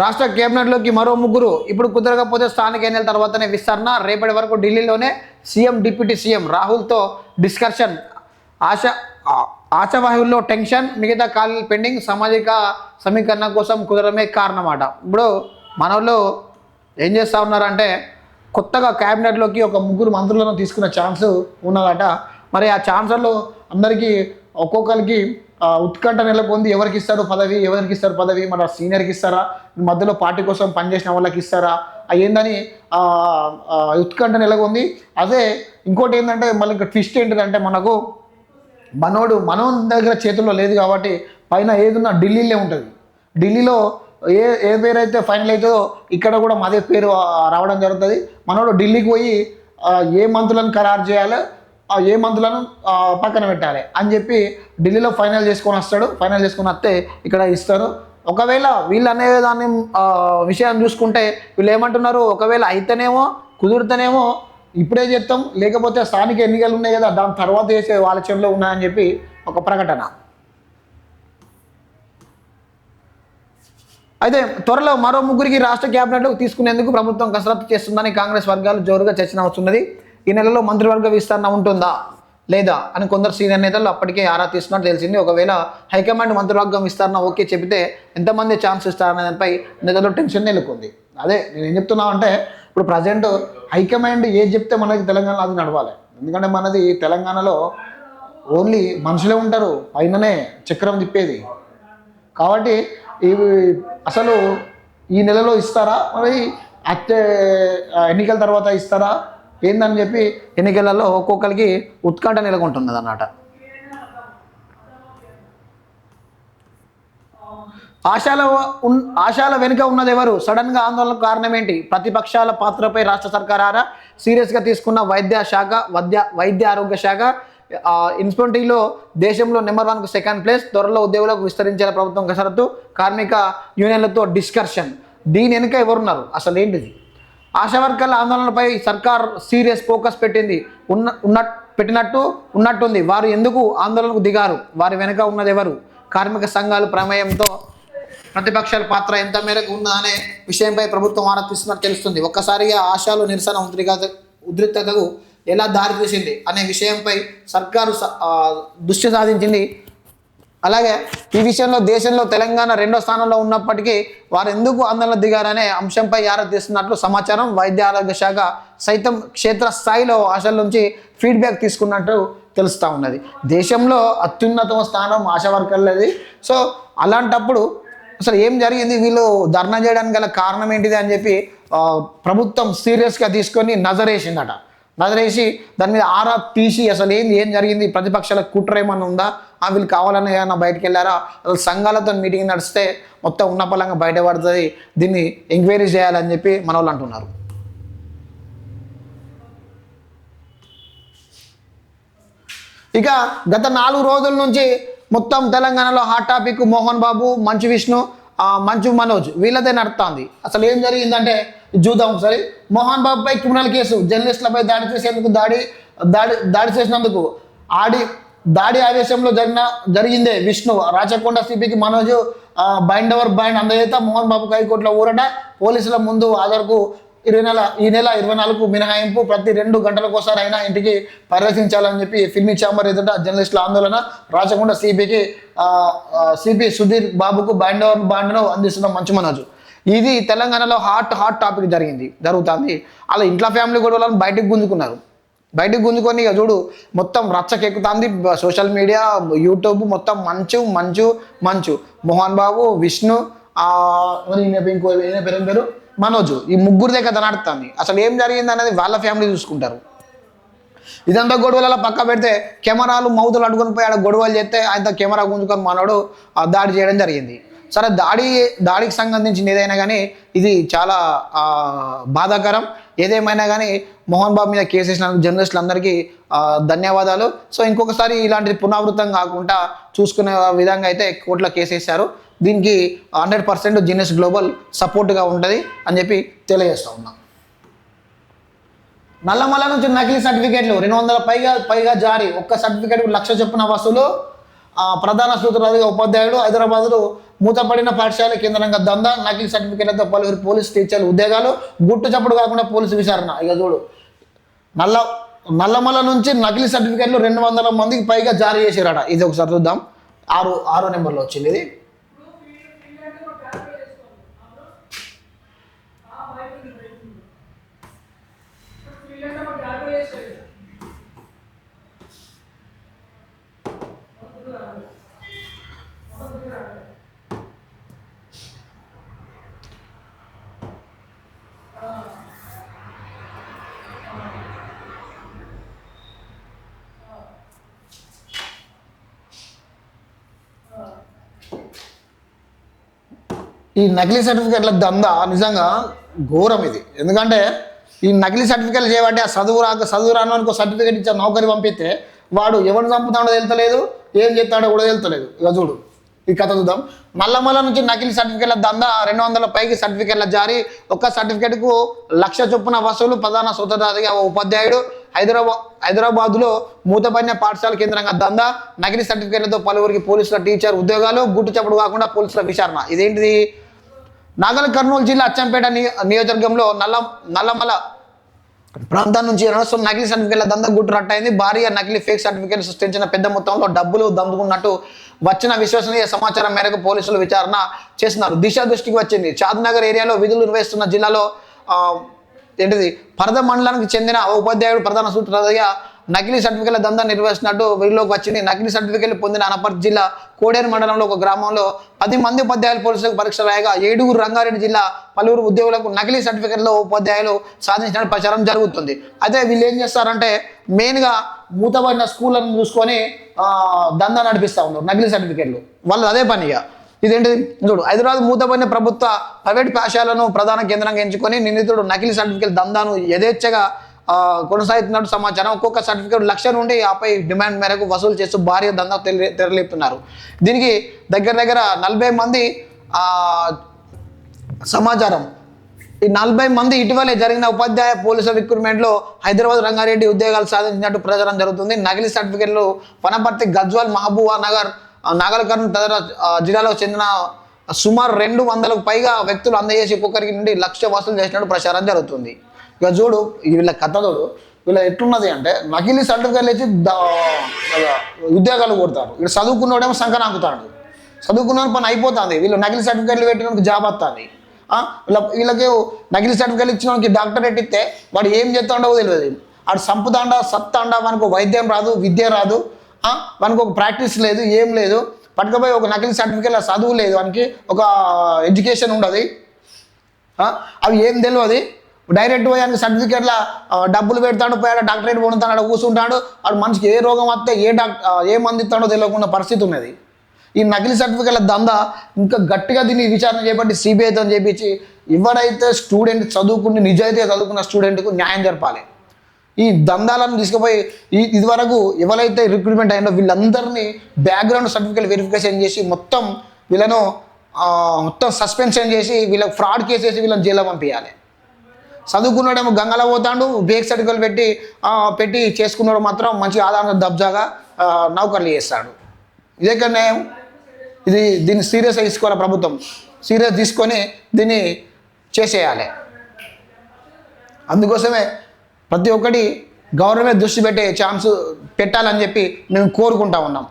రాష్ట్ర కేబినెట్లోకి మరో ముగ్గురు ఇప్పుడు కుదరకపోతే స్థానిక ఎన్నికల తర్వాతనే విస్తరణ. రేపటి వరకు ఢిల్లీలోనే సీఎం డిప్యూటీ సీఎం రాహుల్తో డిస్కషన్. ఆశ ఆశావాహుల్లో టెన్షన్ మిగతా ఖాళీలు పెండింగ్ సామాజిక సమీకరణ కోసం కుదరమే కారణమాట. ఇప్పుడు మనోళ్ళు ఏం చేస్తూ ఉన్నారంటే కొత్తగా క్యాబినెట్లోకి ఒక ముగ్గురు మంత్రులను తీసుకున్న ఛాన్స్ ఉన్నదట. మరి ఆ ఛాన్సర్లు అందరికీ ఒక్కొక్కరికి ఉత్కంఠ నెలకొంది ఎవరికి ఇస్తారు పదవి? ఎవరికి ఇస్తారు పదవి? మన సీనియర్కి ఇస్తారా? మధ్యలో పార్టీ కోసం పనిచేసిన వాళ్ళకి ఇస్తారా? ఆ ఏందని ఉత్కంఠ నెలకొంది అదే ఇంకోటి ఏంటంటే మళ్ళీ ఇంకా ట్విస్ట్ ఏంటిదంటే మనకు మనోడు మనం దగ్గర చేతుల్లో లేదు కాబట్టి పైన ఏదున్నా ఢిల్లీలో ఉంటుంది. ఢిల్లీలో ఏ ఏ పేరు అయితే ఫైనల్ అవుతుందో ఇక్కడ కూడా మాదే పేరు రావడం జరుగుతుంది. మనోడు ఢిల్లీకి పోయి ఏ మంత్రులను ఖరారు చేయాలో ఏ మందులను పక్కన పెట్టాలి. అని చెప్పి ఢిల్లీలో ఫైనల్ చేసుకొని వస్తాడు. ఫైనల్ చేసుకొని వస్తే ఇక్కడ ఇస్తారు. ఒకవేళ వీళ్ళు అనే దాన్ని విషయాన్ని చూసుకుంటే వీళ్ళు ఏమంటున్నారు? ఒకవేళ అయితేనేమో కుదిరితేనేమో ఇప్పుడే చేస్తాం. లేకపోతే స్థానిక ఎన్నికలు ఉన్నాయి కదా దాని తర్వాత చేసే ఆలోచనలో ఉన్నాయని చెప్పి ఒక ప్రకటన. అయితే త్వరలో మరో ముగ్గురికి రాష్ట్ర క్యాబినెట్లు తీసుకునేందుకు ప్రభుత్వం కసరత్తు చేస్తుందని కాంగ్రెస్ వర్గాలు జోరుగా చర్చన అవుతున్నది ఈ నెలలో మంత్రివర్గ విస్తరణ ఉంటుందా? లేదా? అని కొందరు సీనియర్ నేతలు అప్పటికే ఆరా తీస్తున్నట్టు తెలిసింది. ఒకవేళ హైకమాండ్ మంత్రివర్గం విస్తరణ ఓకే చెబితే ఎంతమంది ఛాన్స్ ఇస్తారనే దానిపై నేతలు టెన్షన్ నెలకొంది. అదే నేను ఏం చెప్తున్నా అంటే ఇప్పుడు ప్రజెంట్ హైకమాండ్ ఏది చెప్తే మనకి తెలంగాణలో అది నడవాలి. ఎందుకంటే మనది తెలంగాణలో ఓన్లీ మనుషులే ఉంటారు. పైననే చక్రం తిప్పేది. కాబట్టి ఇవి అసలు ఈ నెలలో ఇస్తారా? మరి అత్తే ఎన్నికల తర్వాత ఇస్తారా? ఏందని చెప్పి ఎన్నికలలో ఒక్కొక్కరికి ఉత్కంఠ నెలకొంటున్నది అన్నమాట ఆశాల ఉన్- ఆశాల వెనుక ఉన్నది ఎవరు సడన్గా ఆందోళన ఆందోళనకు కారణం ఏంటి ప్రతిపక్షాల పాత్రపై రాష్ట్ర సర్కారారా సీరియస్గా తీసుకున్న వైద్య శాఖ వైద్య వైద్య ఆరోగ్య శాఖ ఇన్స్పెంటీలో దేశంలో నెంబర్ వన్కు సెకండ్ ప్లేస్ త్వరలో ఉద్యోగులకు విస్తరించేలా ప్రభుత్వం కసరత్తు కార్మిక యూనియన్లతో డిస్కర్షన్. దీని వెనుక ఎవరున్నారు? అసలు ఏంటిది ఆశా వర్కర్ల ఆందోళనపై సర్కార్ సీరియస్ ఫోకస్ పెట్టింది. ఉన్న ఉన్న పెట్టినట్టు ఉన్నట్టుంది. వారు ఎందుకు ఆందోళనకు దిగారు? వారి వెనుక ఉన్నది ఎవరు? కార్మిక సంఘాలు ప్రమేయంతో ప్రతిపక్షాల పాత్ర ఎంత మేరకు ఉందా అనే విషయంపై ప్రభుత్వం ఆరా తీస్తున్నట్టు తెలుస్తుంది. ఒక్కసారిగా ఆశాలు నిరసన ఉద్రిక్త ఉద్రిక్తతకు ఎలా దారితీసింది అనే విషయంపై సర్కారు స- దృష్టి సాధించింది అలాగే ఈ విషయంలో దేశంలో తెలంగాణ రెండో స్థానంలో ఉన్నప్పటికీ వారు ఎందుకు ఆందోళన దిగారనే అంశంపై ఆరా తీస్తున్నట్లు సమాచారం వైద్య ఆరోగ్య శాఖ సైతం క్షేత్రస్థాయిలో ఆశల నుంచి ఫీడ్బ్యాక్ తీసుకున్నట్టు తెలుస్తూ ఉన్నది. దేశంలో అత్యున్నత స్థానం ఆశా వర్కర్లది. సో అలాంటప్పుడు అసలు ఏం జరిగింది? వీళ్ళు ధర్నా చేయడానికి గల కారణం ఏంటిది అని చెప్పి ప్రభుత్వం సీరియస్గా తీసుకొని నజరేసిందట. వదిలేసి దాని మీద ఆరా తీసి అసలు ఏంది ఏం జరిగింది ప్రతిపక్షాల కుట్ర ఏమన్నా ఉందా? ఆ వీళ్ళు కావాలని ఏమన్నా బయటకు వెళ్ళారా? అసలు సంఘాలతో మీటింగ్ నడిస్తే మొత్తం ఉన్న పలంగా బయటపడుతుంది. దీన్ని ఎంక్వైరీ చేయాలని చెప్పి మన వాళ్ళు అంటున్నారు. ఇక గత నాలుగు రోజుల నుంచి మొత్తం తెలంగాణలో హాట్ టాపిక్ మోహన్ బాబు మంచు విష్ణు మంచు మనోజ్ వీళ్ళదే నడుస్తుంది అసలు ఏం జరిగిందంటే చూద్దాం ఒకసారి. మోహన్ బాబుపై క్రిమినల్ కేసు జర్నలిస్టులపై దాడి చేసేందుకు దాడి దాడి దాడి చేసినందుకు ఆడి దాడి ఆవేశంలో జరిగిన జరిగిందే విష్ణు. రాచకొండ సిపికి మనోజ్ బైండ్ ఓవర్ బైండ్ అందజేత మోహన్ బాబు హైకోర్టులో ఊరట. పోలీసుల ముందు హాజరుకు ఇరవై నెల ఈ నెల ఇరవై నాలుగు మినహాయింపు ప్రతి రెండు గంటలకోసారి అయినా ఇంటికి పరిరక్షించాలని చెప్పి ఫిల్మీ ఛాంబర్ ఎదుట జర్నలిస్టుల ఆందోళన. రాచకొండ సిపికి సిపి సుధీర్ బాబుకు బ్యాండ్ బాండ్ను అందిస్తున్న మంచు మనోజ్. ఇది తెలంగాణలో హాట్ హాట్ టాపిక్ జరిగింది జరుగుతుంది. అలా ఇంట్లో ఫ్యామిలీ గొడవలను బయటకు గుంజుకున్నారు. బయటకు గుంజుకొని ఇక చూడు మొత్తం రచ్చకెక్కుతుంది సోషల్ మీడియా యూట్యూబ్ మొత్తం మంచు మంచు మంచు. మోహన్ బాబు విష్ణు మరి ఈయన పేరు ఇంకో ఈయన పేరు పేరు? మనోజ్ ఈ ముగ్గురిదే కదా నడుస్తుంది అసలు ఏం జరిగింది అనేది వాళ్ళ ఫ్యామిలీ చూసుకుంటారు. ఇదంతా గొడవలలో పక్క పెడితే కెమెరాలు మౌతులు అడుగుని పోయి ఆడ గొడవలు చేస్తే ఆయన కెమెరా గుంజుకొని మనోడు ఆ దాడి చేయడం జరిగింది. సరే దాడి దాడికి సంబంధించిన ఏదైనా కానీ ఇది చాలా బాధాకరం. ఏదేమైనా కానీ మోహన్ బాబు మీద కేసు వేసిన జర్నలిస్టులందరికీ అందరికీ ధన్యవాదాలు. సో ఇంకొకసారి ఇలాంటిది పునరావృతం కాకుండా చూసుకునే విధంగా అయితే కోర్టులో కేసు వేశారు. దీనికి హండ్రెడ్ పర్సెంట్ జీనియస్ గ్లోబల్ సపోర్ట్గా ఉంటుంది అని చెప్పి తెలియజేస్తా ఉన్నాం. నల్లమల నుంచి నకిలీ సర్టిఫికేట్లు రెండు వందల పైగా పైగా జారీ. ఒక్క సర్టిఫికేట్ లక్ష చొప్పున వసూలు. ప్రధాన సూత్రధారిగా ఉపాధ్యాయుడు హైదరాబాద్లో మూతపడిన పాఠశాల కేంద్రంగా దందా నకిలీ సర్టిఫికేట్లతో పలువురు పోలీస్ టీచర్లు ఉద్యోగాలు గుట్టు చప్పుడు కాకుండా పోలీసు విచారణ. ఇక చూడు. నల్ల నల్లమల నుంచి నకిలీ సర్టిఫికేట్లు రెండు వందల మందికి పైగా జారీ చేశారట. ఇది ఒకసారి చూద్దాం. ఆరు ఆరో నెంబర్లో వచ్చింది ఇది. ఈ నకిలీ సర్టిఫికెట్ల దందా నిజంగా ఘోరం ఇది. ఎందుకంటే ఈ నకిలీ సర్టిఫికేట్లు చేయబట్టి ఆ చదువు రాక చదువు రాను అనుకో సర్టిఫికేట్ ఇచ్చే నౌకరి పంపిస్తే వాడు ఎవరిని చంపుతాడో తెలుతలేదు ఏం చేస్తాడో కూడా తెలుతలేదు. ఇక చూడు ఈ కథ చూద్దాం. నల్లమల్ల నుంచి నకిలీ సర్టిఫికేట్ల దందా రెండు వందల పైకి సర్టిఫికేట్ల జారీ. ఒక్క సర్టిఫికేట్కు లక్ష చొప్పున వసూలు ప్రధాన సూత్రధారిగా ఓ ఉపాధ్యాయుడు హైదరాబాద్ హైదరాబాద్లో మూతపడిన పాఠశాల కేంద్రంగా దందా. నకిలీ సర్టిఫికేట్లతో పలువురికి పోలీసుల టీచర్ ఉద్యోగాలు గుట్టు చప్పుడు కాకుండా పోలీసుల విచారణ. ఇదేంటిది? నాగల్ కర్నూలు జిల్లా అచ్చంపేట నియోజకవర్గంలో నల్ల నల్లమల ప్రాంతం నుంచి నడుస్తున్న నకిలీ సర్టిఫికేట్ల దంద గుట్టు రట్టయింది. భార్య నకిలీ ఫేక్ సర్టిఫికేట్ సృష్టించిన పెద్ద మొత్తంలో డబ్బులు దమ్ముకున్నట్టు వచ్చిన విశ్వసనీయ సమాచారం మేరకు పోలీసులు విచారణ చేస్తున్నారు. దిశ దృష్టికి వచ్చింది. చాద్నగర్ ఏరియాలో విధులు నిర్వహిస్తున్న జిల్లాలో ఏంటిది? పరద మండలానికి చెందిన ఉపాధ్యాయుడు ప్రధాన సూత్రధారిగా నకిలీ సర్టిఫికేట్ల దందా నిర్వహిస్తున్నట్టు వెలుగులోకి వచ్చింది. నకిలీ సర్టిఫికేట్లు పొందిన అనపర్తి జిల్లా కోడేరు మండలంలో ఒక గ్రామంలో పది మంది ఉపాధ్యాయులు పోలీసులకు పరీక్ష రాయగా ఏడుగురు రంగారెడ్డి జిల్లా పలువురు ఉద్యోగులకు నకిలీ సర్టిఫికేట్లో ఉపాధ్యాయులు సాధించిన ప్రచారం జరుగుతుంది. అయితే వీళ్ళు ఏం చేస్తారంటే మెయిన్గా మూతబడిన స్కూళ్ళను చూసుకొని దందా నడిపిస్తూ ఉన్నారు నకిలీ సర్టిఫికేట్లు. వాళ్ళు అదే పనిగా ఇదేంటి చూడు హైదరాబాద్ మూతపడిన ప్రభుత్వ ప్రైవేట్ పాఠశాలను ప్రధాన కేంద్రంగా ఎంచుకొని నిందితుడు నకిలీ సర్టిఫికేట్ దందాను యథేచ్ఛగా కొనసాగుతున్నట్టు సమాచారం. ఒక్కొక్క సర్టిఫికేట్ లక్ష నుండి ఆపై డిమాండ్ మేరకు వసూలు చేస్తూ భారీ దందా తెరలేపుతున్నారు. దీనికి దగ్గర దగ్గర నలభై మంది సమాచారం. ఈ నలభై మంది ఇటీవలే జరిగిన ఉపాధ్యాయ పోలీసుల రిక్రూట్మెంట్లో హైదరాబాద్ రంగారెడ్డి ఉద్యోగాలు సాధించినట్టు ప్రచారం జరుగుతుంది. నకిలీ సర్టిఫికెట్లు వనపర్తి గజ్వాల్ మహబూబా నగర్ ఆ, నాగల్కర్ణ తదితర జిల్లాలకు చెందిన సుమారు రెండు వందలకు పైగా వ్యక్తులు అందజేసి ఒక్కొక్కరికి నుండి లక్ష వసూలు చేసినట్టు ప్రచారం జరుగుతుంది. ఇక చూడు వీళ్ళ కథ చూడు వీళ్ళ ఎట్లున్నది అంటే నకిలీ సర్టిఫికెట్లు ఇచ్చి ఉద్యోగాలు కొడతారు. ఇక్కడ చదువుకున్నోడేమో సంకన ఆకుతాడు చదువుకున్న పని అయిపోతుంది. వీళ్ళు నకిలీ సర్టిఫికేట్లు పెట్టినందుకు జాబ్ వస్తుంది. వీళ్ళ వీళ్ళకి నకిలీ సర్టిఫికేట్లు ఇచ్చినకి డాక్టర్ డాక్టరేట్ ఇస్తే వాడు ఏం చేస్తాడో తెలియదు. వాడు సంపుతాండా సత్తాండా మనకు వైద్యం రాదు విద్య రాదు. మనకు ఒక ప్రాక్టీస్ లేదు ఏం లేదు. పట్టుకపోయి ఒక నకిలీ సర్టిఫికేట్ చదువు లేదు. వానికి ఒక ఎడ్యుకేషన్ ఉండదు. అవి ఏం తెలియదు. డైరెక్ట్ పోయానికి సర్టిఫికేట్ల డబ్బులు పెడతాడు పోయాడు డాక్టరేట్ పొందుతాడు కూర్చుంటాడు వాడు మనిషికి ఏ రోగం వస్తే ఏ డాక్టర్ ఏ మంది ఇస్తాడో తెలియకుండా పరిస్థితి ఉన్నది. ఈ నకిలీ సర్టిఫికేట్ల దందా ఇంకా గట్టిగా దీన్ని విచారణ చేపట్టి సిబిఐతో చేపించి ఎవరైతే స్టూడెంట్ చదువుకుని నిజాయితీగా చదువుకున్న స్టూడెంట్కు న్యాయం జరపాలి. ఈ దందాలను తీసుకుపోయి ఈ ఇదివరకు ఎవరైతే రిక్రూట్మెంట్ అయిందో వీళ్ళందరినీ బ్యాక్గ్రౌండ్ సర్టిఫికేట్ వెరిఫికేషన్ చేసి మొత్తం వీళ్ళను మొత్తం సస్పెన్షన్ చేసి వీళ్ళకి ఫ్రాడ్ కేసు వేసి వీళ్ళని జైల్లో పంపించాలి చదువుకున్నాడేమో గంగలో పోతాడు బేక్ సర్టిఫికేట్ పెట్టి పెట్టి చేసుకున్నాడు మాత్రం మంచి ఆధారంగా దబ్జాగా నౌకర్లు చేస్తాడు. ఇదే కదా న్యాయం ఇది దీన్ని సీరియస్గా తీసుకోవాలి ప్రభుత్వం. సీరియస్ తీసుకొని దీన్ని చేసేయాలి. అందుకోసమే ప్రతి ఒక్కటి గవర్నమెంట్ దృష్టి పెట్టే ఛాన్స్ పెట్టాలని చెప్పి మేము కోరుకుంటా ఉన్నాం.